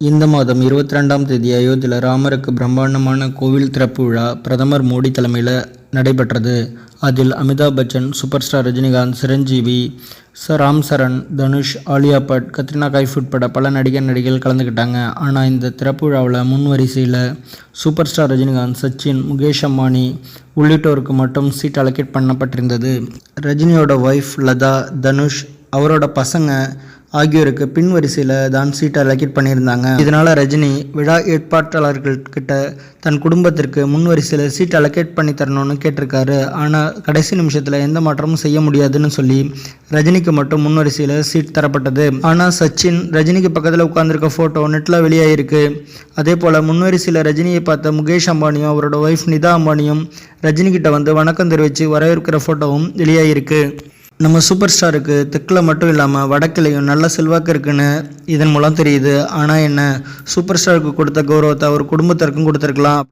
இந்த மாதம் இருபத்தி ரெண்டாம் தேதி அயோத்தியில் ராமருக்கு பிரம்மாண்டமான கோவில் திறப்பு விழா பிரதமர் மோடி தலைமையில் நடைபெற்றது. அதில் அமிதாப் பச்சன் சூப்பர் ஸ்டார் ரஜினிகாந்த் சிரஞ்சீவி ச ராம் சரண் தனுஷ் ஆலியா பட் கத்ரினா கைஃப் உட்பட பல நடிகர் நடிகைகள் கலந்துக்கிட்டாங்க ஆனால் இந்த திறப்பு விழாவில் முன் வரிசையில் சூப்பர் ஸ்டார் ரஜினிகாந்த் சச்சின் முகேஷ் அம்பானி உள்ளிட்டோருக்கு மட்டும் சீட் அலோகேட் பண்ணப்பட்டிருந்தது. ரஜினியோட ஒய்ஃப் லதா தனுஷ் அவரோட பசங்க ஆகியோருக்கு பின் வரிசையில் தான் சீட்டை அலோகேட் பண்ணியிருந்தாங்க. இதனால் ரஜினி விழா ஏற்பாட்டாளர்கள்கிட்ட தன் குடும்பத்திற்கு முன் வரிசையில் சீட் அலோகேட் பண்ணி தரணும்னு கேட்டிருக்காரு. ஆனால் கடைசி நிமிஷத்தில் எந்த மாற்றமும் செய்ய முடியாதுன்னு சொல்லி ரஜினிக்கு மட்டும் முன் வரிசையில் சீட் தரப்பட்டது. ஆனால் சச்சின் ரஜினிக்கு பக்கத்தில் உட்காந்துருக்க ஃபோட்டோ நெட்டில் வெளியாகிருக்கு அதே போல் முன்வரிசையில் ரஜினியை பார்த்த முகேஷ் அம்பானியும் அவரோட ஒய்ஃப் நிதா அம்பானியும் ரஜினிகிட்ட வந்து வணக்கம் தெரிவித்து வரவேற்கிற ஃபோட்டோவும் வெளியாகிருக்கு நம்ம சூப்பர் ஸ்டாருக்கு தெற்கில் மட்டும் இல்லாமல் வடக்கிலையும் நல்ல செல்வாக்கு இருக்குன்னு இதன் மூலம் தெரியுது. ஆனால் என்ன? சூப்பர் ஸ்டாருக்கு கொடுத்த கௌரவத்தை அவர் குடும்பத்திற்கும் கொடுத்துருக்கலாம்.